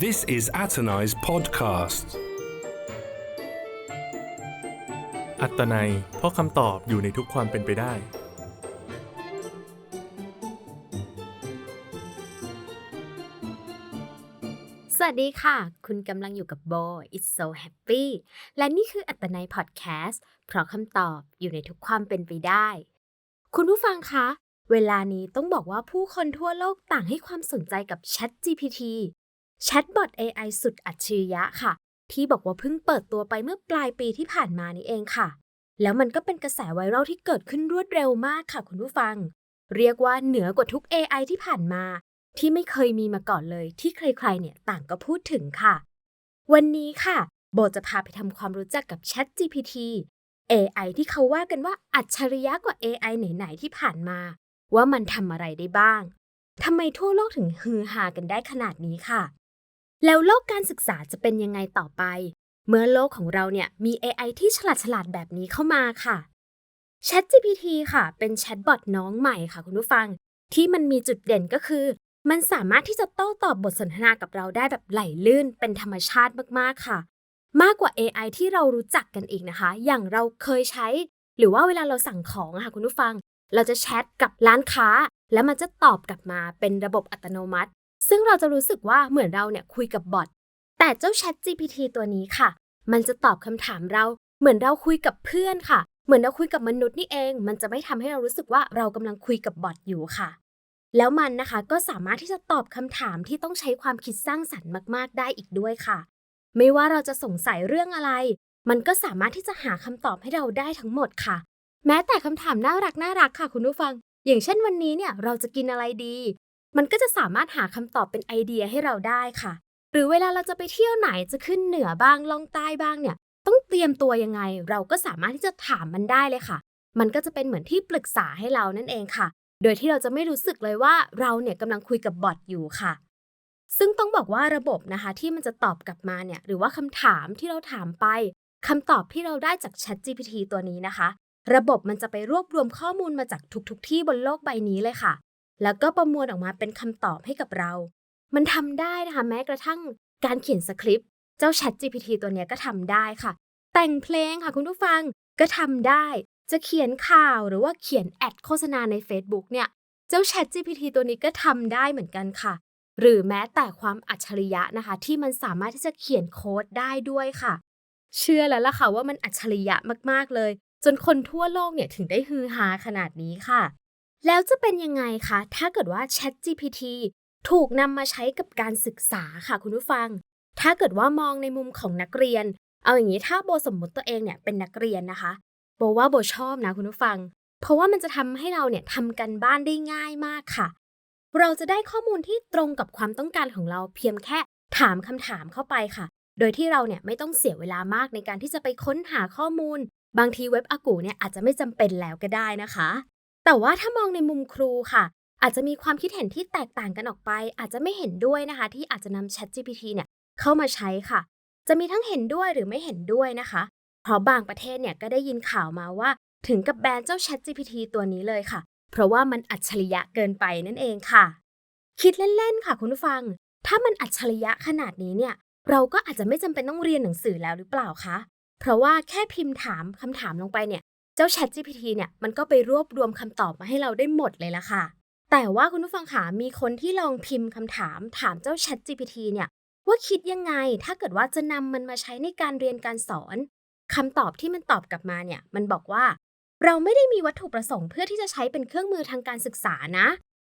This is Atonai's podcast. อัตนัยเพราะคำตอบอยู่ในทุกความเป็นไปได้ สวัสดีค่ะ คุณกำลังอยู่กับโบ It's so happy และนี่คืออัตนัยพอดแคสต์เพราะคำตอบอยู่ในทุกความเป็นไปได้ คุณผู้ฟังคะ เวลานี้ต้องบอกว่าผู้คนทั่วโลกต่างให้ความสนใจกับ Chat GPT แชทบอท AI สุดอัจฉริยะค่ะ ที่บอกว่าเพิ่งเปิดตัวไปเมื่อปลายปีที่ผ่านมานี่เองค่ะ แล้วมันก็เป็นกระแสไวรัลที่เกิดขึ้นรวดเร็วมากค่ะคุณผู้ฟัง เรียกว่าเหนือกว่าทุก AI ที่ผ่านมา ที่ไม่เคยมีมาก่อนเลย ที่ใครๆ เนี่ยต่างก็พูดถึงค่ะ วันนี้ค่ะ โบจะพาไปทำความรู้จักกับ Chat GPT AI ที่เขาว่ากันว่าอัจฉริยะกว่า AI ไหนๆที่ผ่านมา ว่ามันทำอะไรได้บ้างทำไมทั่วโลกถึงฮือฮากันได้ขนาดนี้ค่ะ แล้วโลกการศึกษาจะเป็นยังไงต่อไป เมื่อโลกของเราเนี่ยมี AI ที่ฉลาดฉลาดๆแบบนี้เข้ามาค่ะ ChatGPT ค่ะ เป็นแชทบอทน้องใหม่ค่ะคุณผู้ฟัง ที่มันมีจุดเด่นก็คือ มันสามารถที่จะโต้ตอบบทสนทนากับเราได้แบบไหลลื่นเป็นธรรมชาติมากๆค่ะ มากกว่า AI ที่เรารู้จักกันอีกนะคะ อย่างเราเคยใช้ หรือว่าเวลาเราสั่งของค่ะคุณผู้ฟัง เราจะแชทกับร้านค้า แล้วมันจะตอบกลับมาเป็นระบบอัตโนมัติ ซึ่งเราจะรู้สึกว่าเหมือนเราเนี่ยคุยกับบอทแต่เจ้า Chat GPT ตัวนี้ค่ะ มันจะตอบคำถามเราเหมือนเราคุยกับเพื่อนค่ะ เหมือนเราคุยกับมนุษย์นี่เอง มันจะไม่ทำให้เรารู้สึกว่าเรากำลังคุยกับบอทอยู่ค่ะ แล้วมันนะคะก็สามารถที่จะตอบคำถามที่ต้องใช้ความคิดสร้างสรรค์มาก ๆ ได้อีกด้วยค่ะ ไม่ว่าเราจะสงสัยเรื่องอะไร มันก็สามารถที่จะหาคำตอบให้เราได้ทั้งหมดค่ะ แม้แต่คำถามน่ารักน่ารักค่ะ คุณผู้ฟัง อย่างเช่นวันนี้เนี่ยเราจะกินอะไรดี มันก็จะสามารถหาคำตอบเป็นไอเดียให้เราได้ค่ะ หรือเวลาเราจะไปเที่ยวไหนจะขึ้นเหนือบ้างลงใต้บ้างเนี่ย ต้องเตรียมตัวยังไง เราก็สามารถที่จะถามมันได้เลยค่ะ มันก็จะเป็นเหมือนที่ปรึกษาให้เรานั่นเองค่ะ โดยที่เราจะไม่รู้สึกเลยว่าเราเนี่ยกำลังคุยกับบอทอยู่ค่ะ ซึ่งต้องบอกว่าระบบนะคะที่มันจะตอบกลับมาเนี่ยหรือว่าคำถามที่เราถามไปคำตอบที่เราได้จาก Chat GPT ตัวนี้นะคะ ระบบมันจะไปรวบรวมข้อมูลมาจากทุกๆทที่บนโลกใบนี้เลยค่ะ แล้วก็ประมวลออกมาเป็นคำตอบให้กับเรา มันทำได้นะคะ แม้กระทั่งการเขียนสคริปต์ เจ้า Chat GPT ตัวนี้ก็ทำได้ค่ะ แต่งเพลงค่ะคุณผู้ฟังก็ทำได้ จะเขียนข่าวหรือว่าเขียนแอดโฆษณาใน Facebook เนี่ย เจ้า Chat GPT ตัวนี้ก็ทำได้เหมือนกันค่ะ หรือแม้แต่ความอัจฉริยะนะคะ ที่มันสามารถที่จะเขียนโค้ดได้ด้วยค่ะ เชื่อแล้วล่ะค่ะว่ามันอัจฉริยะมากๆเลย จนคนทั่วโลกเนี่ยถึงได้ฮือฮาขนาดนี้ค่ะ แล้วจะเป็นยังไงคะ ถ้าเกิดว่า Chat GPT ถูกนำมาใช้กับการศึกษาค่ะคุณผู้ฟัง ถ้าเกิดว่ามองในมุมของนักเรียน เอาอย่างนี้ถ้าโบสมมติตัวเองเนี่ยเป็นนักเรียนนะคะ โบว่าโบชอบนะคุณผู้ฟัง เพราะว่ามันจะทำให้เราเนี่ยทำกันบ้านได้ง่ายมากค่ะ เราจะได้ข้อมูลที่ตรงกับความต้องการของเราเพียงแค่ถามคำถามเข้าไปค่ะ โดยที่เราเนี่ยไม่ต้องเสียเวลามากในการที่จะไปค้นหาข้อมูล บางทีเว็บอากูเนี่ยอาจจะไม่จำเป็นแล้วก็ได้นะคะ แต่ว่าถ้ามองในมุมครูค่ะ อาจจะมีความคิดเห็นที่แตกต่างกันออกไป อาจจะไม่เห็นด้วยนะคะ ที่อาจจะนำ Chat GPT เนี่ยเข้ามาใช้ค่ะ จะมีทั้งเห็นด้วยหรือไม่เห็นด้วยนะคะ เพราะบางประเทศเนี่ยก็ได้ยินข่าวมาว่า ถึงกับแบนเจ้า Chat GPT ตัวนี้เลยค่ะ เพราะว่ามันอัจฉริยะเกินไปนั่นเองค่ะ คิดเล่นๆค่ะ คุณผู้ฟัง ถ้ามันอัจฉริยะขนาดนี้เนี่ยเราก็อาจจะไม่จำเป็นต้องเรียนหนังสือแล้วหรือเปล่าคะ เพราะว่าแค่พิมพ์ถามคำถามลงไปเนี่ย เจ้า Chat GPT เนี่ยมันก็ไปรวบรวมคำตอบมาให้เราได้หมดเลยละค่ะ แต่ว่าคุณผู้ฟังขามีคนที่ลองพิมพ์คำถามถามเจ้า Chat GPT เนี่ยว่าคิดยังไงถ้าเกิดว่าจะนำมันมาใช้ในการเรียนการสอนคำตอบที่มันตอบกลับมาเนี่ยมันบอกว่า เราไม่ได้มีวัตถุประสงค์เพื่อที่จะใช้เป็นเครื่องมือทางการศึกษานะ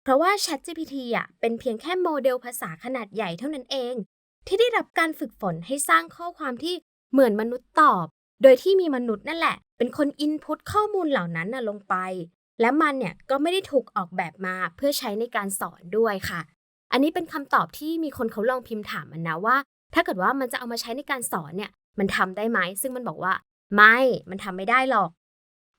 เพราะว่า Chat GPT อะเป็นเพียงแค่โมเดลภาษาขนาดใหญ่เท่านั้นเอง ที่ได้รับการฝึกฝนให้สร้างข้อความที่เหมือนมนุษย์ตอบ โดยที่มีมนุษย์นั่นแหละ เป็นคนอินพุตข้อมูลเหล่านั้นน่ะลงไป และมันเนี่ยก็ไม่ได้ถูกออกแบบมาเพื่อใช้ในการสอนด้วยค่ะ อันนี้เป็นคำตอบที่มีคนเขาลองพิมพ์ถามมันนะว่า ถ้าเกิดว่ามันจะเอามาใช้ในการสอนเนี่ยมันทำได้ไหม ซึ่งมันบอกว่า ไม่ มันทำไม่ได้หรอก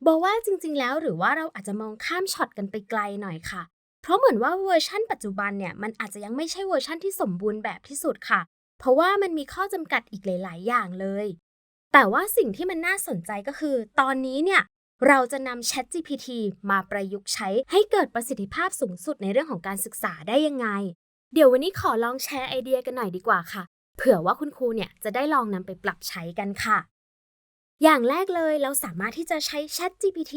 บอกว่าจริง ๆ แล้วหรือว่าเราอาจจะมองข้ามช็อตกันไปไกลหน่อยค่ะ เพราะเหมือนว่าเวอร์ชั่นปัจจุบันเนี่ยมันอาจจะยังไม่ใช่เวอร์ชั่นที่สมบูรณ์แบบที่สุดค่ะ เพราะว่ามันมีข้อจำกัดอีกหลาย ๆ อย่างเลย แต่ว่าสิ่งที่มันน่าสนใจก็คือ ตอนนี้เนี่ยเราจะนำ Chat GPT มาประยุกต์ใช้ให้เกิดประสิทธิภาพสูงสุดในเรื่องของการศึกษาได้ยังไง เดี๋ยววันนี้ขอลองแชร์ไอเดียกันหน่อยดีกว่าค่ะ เผื่อว่าคุณครูเนี่ยจะได้ลองนำไปปรับใช้กันค่ะ อย่างแรกเลยเราสามารถที่จะใช้ Chat GPT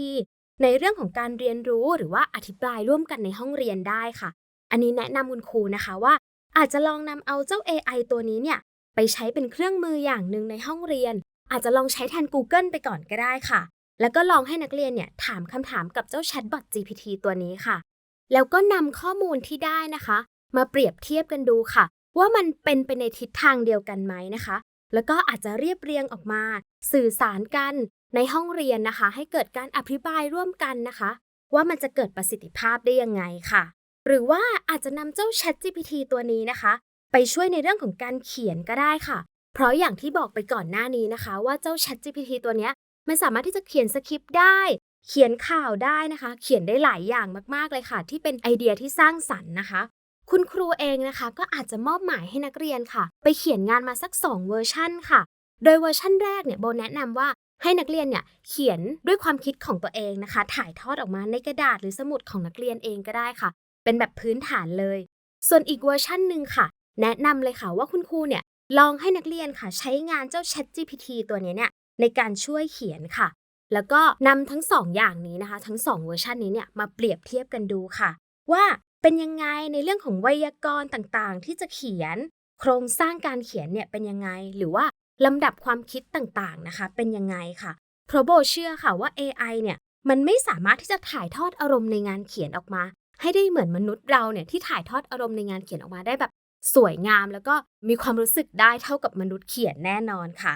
ในเรื่องของการเรียนรู้หรือว่าอธิบายร่วมกันในห้องเรียนได้ค่ะ อันนี้แนะนำคุณครูนะคะว่า อาจจะลองนำเอาเจ้า AI ตัวนี้เนี่ยไปใช้เป็นเครื่องมืออย่างหนึ่งในห้องเรียน อาจจะลองใช้แทน Google ไปก่อนก็ได้ค่ะ แล้วก็ลองให้นักเรียนเนี่ยถามคำถามกับเจ้า Chatbot GPT ตัวนี้ค่ะ แล้วก็นำข้อมูลที่ได้นะคะ มาเปรียบเทียบกันดูค่ะ ว่ามันเป็นไปในทิศทางเดียวกันไหมนะคะ แล้วก็อาจจะเรียบเรียงออกมา สื่อสารกันในห้องเรียนนะคะ ให้เกิดการอธิบายร่วมกันนะคะ ว่ามันจะเกิดประสิทธิภาพได้ยังไงค่ะ หรือว่าอาจจะนำเจ้า Chat GPT ตัวนี้นะคะ ไปช่วยในเรื่องของการเขียนก็ได้ค่ะ เพราะอย่างที่บอกไปก่อนหน้านี้นะคะ ว่าเจ้า Chat GPT ตัวเนี้ยมันสามารถที่จะเขียนสคริปต์ได้ เขียนข่าวได้นะคะ เขียนได้หลายอย่างมากๆเลยค่ะ ที่เป็นไอเดียที่สร้างสรรค์นะคะ คุณครูเองนะคะ ก็อาจจะมอบหมายให้นักเรียนค่ะ ไปเขียนงานมาสัก 2 เวอร์ชั่นค่ะ โดยเวอร์ชั่นแรกเนี่ยโบแนะนำว่าให้นักเรียนเนี่ยเขียนด้วยความคิดของตัวเองนะคะ ถ่ายทอดออกมาในกระดาษหรือสมุดของนักเรียนเองก็ได้ค่ะ เป็นแบบพื้นฐานเลย ส่วนอีกเวอร์ชั่นหนึ่งค่ะ แนะนำเลยค่ะว่าคุณครูเนี่ย ลองให้นักเรียนค่ะ ใช้งานเจ้า Chat GPT ตัวนี้เนี่ยในการช่วยเขียนค่ะ แล้วก็นำทั้งสองอย่างนี้นะคะ ทั้งสองเวอร์ชันนี้เนี่ยมาเปรียบเทียบกันดูค่ะ ว่าเป็นยังไงในเรื่องของไวยากรณ์ต่างๆ ที่จะเขียน โครงสร้างการเขียนเนี่ยเป็นยังไง หรือว่าลำดับความคิดต่างๆนะคะ เป็นยังไงค่ะเพราะโบเชื่อค่ะว่า AI เนี่ยมันไม่สามารถที่จะถ่ายทอดอารมณ์ในงานเขียนออกมา ให้ได้เหมือนมนุษย์เราเนี่ยที่ถ่ายทอดอารมณ์ในงานเขียนออกมาได้แบบ สวยงามแล้วก็มีความรู้สึกได้เท่ากับมนุษย์เขียนแน่นอนค่ะ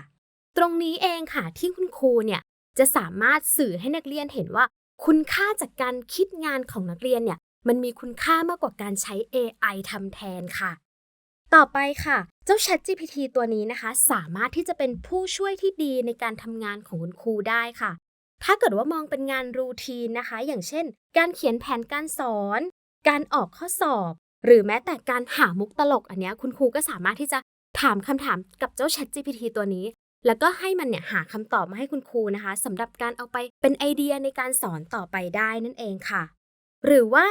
ตรงนี้เองค่ะที่คุณครูเนี่ยจะสามารถสื่อให้นักเรียนเห็นว่า คุณค่าจากการคิดงานของนักเรียนเนี่ยมันมีคุณค่ามากกว่าการใช้ AI ทำแทนค่ะ ต่อไปค่ะ เจ้า Chat GPT ตัวนี้นะคะ สามารถที่จะเป็นผู้ช่วยที่ดีในการทำงานของคุณครูได้ค่ะ ถ้าเกิดว่ามองเป็นงานรูทีนนะคะ อย่างเช่น การเขียนแผนการสอน การออกข้อสอบ หรือแม้แต่การหามุกตลกอันนี้คุณครูก็สามารถที่จะถามคำถามกับเจ้า Chat GPT ตัวนี้ แล้วก็ให้มันเนี่ยหาคำตอบมาให้คุณครูนะคะสำหรับการเอาไปเป็นไอเดียในการสอนต่อไปได้นั่นเองค่ะ หรือว่า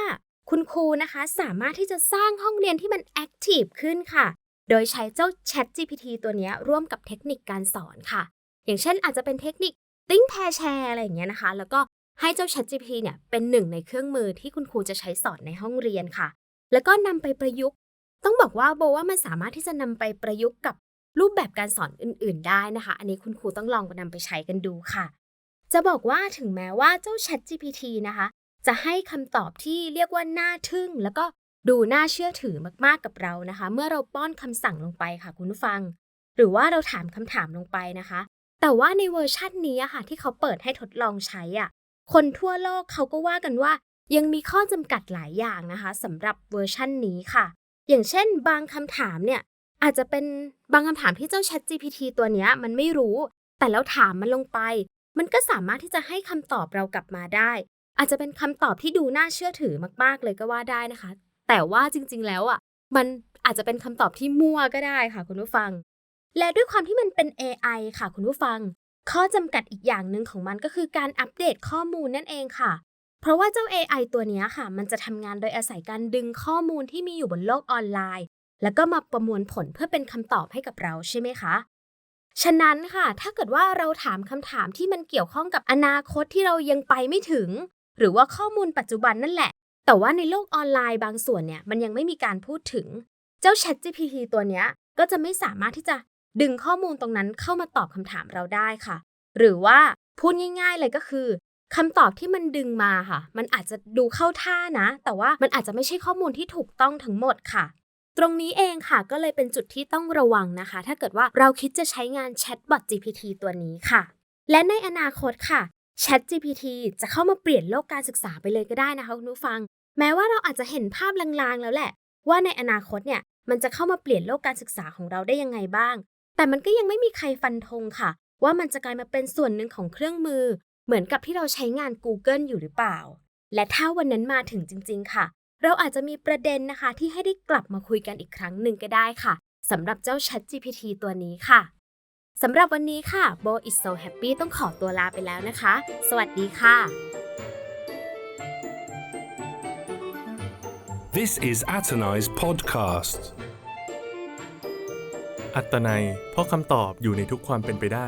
คุณครูนะคะสามารถที่จะสร้างห้องเรียนที่มันแอคทีฟขึ้นค่ะ โดยใช้เจ้า Chat GPT ตัวนี้ร่วมกับเทคนิคการสอนค่ะ อย่างเช่นอาจจะเป็นเทคนิคติ้งแพรแชร์อะไรอย่างเงี้ยนะคะ แล้วก็ให้เจ้า Chat GPT เนี่ยเป็นหนึ่งในเครื่องมือที่คุณครูจะใช้สอนในห้องเรียนค่ะ แล้วก็นำไปประยุกต์ ต้องบอกว่าโบว่ามันสามารถที่จะนำไปประยุกต์กับรูปแบบการสอนอื่น ๆ ได้นะคะ อันนี้คุณครูต้องลองนำไปใช้กันดูค่ะ จะบอกว่าถึงแม้ว่าเจ้า Chat GPT นะคะ จะให้คำตอบที่เรียกว่าน่าทึ่ง แล้วก็ดูน่าเชื่อถือมากๆกับเรานะคะ เมื่อเราป้อนคำสั่งลงไปค่ะคุณฟัง หรือว่าเราถามคำถามลงไปนะคะ แต่ว่าในเวอร์ชันนี้ค่ะ ที่เขาเปิดให้ทดลองใช้อะคนทั่วโลกเขาก็ว่ากันว่า ยังมีข้อจำกัดหลายอย่างนะคะสำหรับเวอร์ชั่นนี้ค่ะ อย่างเช่นบางคำถามเนี่ยอาจจะเป็นบางคำถามที่เจ้า Chat GPT ตัวนี้มันไม่รู้ แต่แล้วถามมันลงไป มันก็สามารถที่จะให้คำตอบเรากลับมาได้ อาจจะเป็นคำตอบที่ดูน่าเชื่อถือมาก ๆ เลยก็ว่าได้นะคะ แต่ว่าจริงๆแล้วอะมันอาจจะเป็นคำตอบที่มั่วก็ได้ค่ะคุณผู้ฟัง และด้วยความที่มันเป็น AI ค่ะคุณผู้ฟัง ข้อจำกัดอีกอย่างหนึ่งของมันก็คือการอัปเดตข้อมูลนั่นเองค่ะ ราะว่าเจ้า AI ตัวนี้ค่ะ มันจะทำงานโดยอาศัยการดึงข้อมูลที่มีอยู่บนโลกออนไลน์ แล้วก็มาประมวลผลเพื่อเป็นคำตอบให้กับเราใช่ไหมคะ ฉะนั้นค่ะ ถ้าเกิดว่าเราถามคำถามที่มันเกี่ยวข้องกับอนาคตที่เรายังไปไม่ถึง หรือว่าข้อมูลปัจจุบันนั่นแหละ แต่ว่าในโลกออนไลน์บางส่วนเนี่ยมันยังไม่มีการพูดถึง เจ้า Chat GPT ตัวนี้ก็จะไม่สามารถที่จะดึงข้อมูลตรงนั้นเข้ามาตอบคำถามเราได้ค่ะ หรือว่าพูดง่าย ๆ เลยก็คือ คำตอบที่มันดึงมาค่ะ มันอาจจะดูเข้าท่านะ แต่ว่ามันอาจจะไม่ใช่ข้อมูลที่ถูกต้องทั้งหมดค่ะ ตรงนี้เองค่ะ ก็เลยเป็นจุดที่ต้องระวังนะคะ ถ้าเกิดว่าเราคิดจะใช้งาน Chatbot GPT ตัวนี้ค่ะ และในอนาคตค่ะ Chat GPT จะเข้ามาเปลี่ยนโลกการศึกษาไปเลยก็ได้นะคะคุณผู้ฟัง แม้ว่าเราอาจจะเห็นภาพลางๆ แล้วแหละ ว่าในอนาคตเนี่ย มันจะเข้ามาเปลี่ยนโลกการศึกษาของเราได้ยังไงบ้าง แต่มันก็ยังไม่มีใครฟันธงค่ะ ว่ามันจะกลายมาเป็นส่วนหนึ่งของเครื่องมือ เหมือนกับที่เราใช้งาน Google อยู่หรือเปล่า และถ้าวันนั้นมาถึงจริง ๆ ค่ะ เราอาจจะมีประเด็นนะคะ ที่ให้ได้กลับมาคุยกันอีกครั้งหนึ่งก็ได้ค่ะสำหรับเจ้า Chat GPT ตัวนี้ค่ะสำหรับวันนี้ค่ะ Bo is so happy ต้องขอตัวลาไปแล้วนะคะ สวัสดีค่ะ This is Atanai's podcast. อัตนัยเพราะคำตอบอยู่ในทุกความเป็นไปได้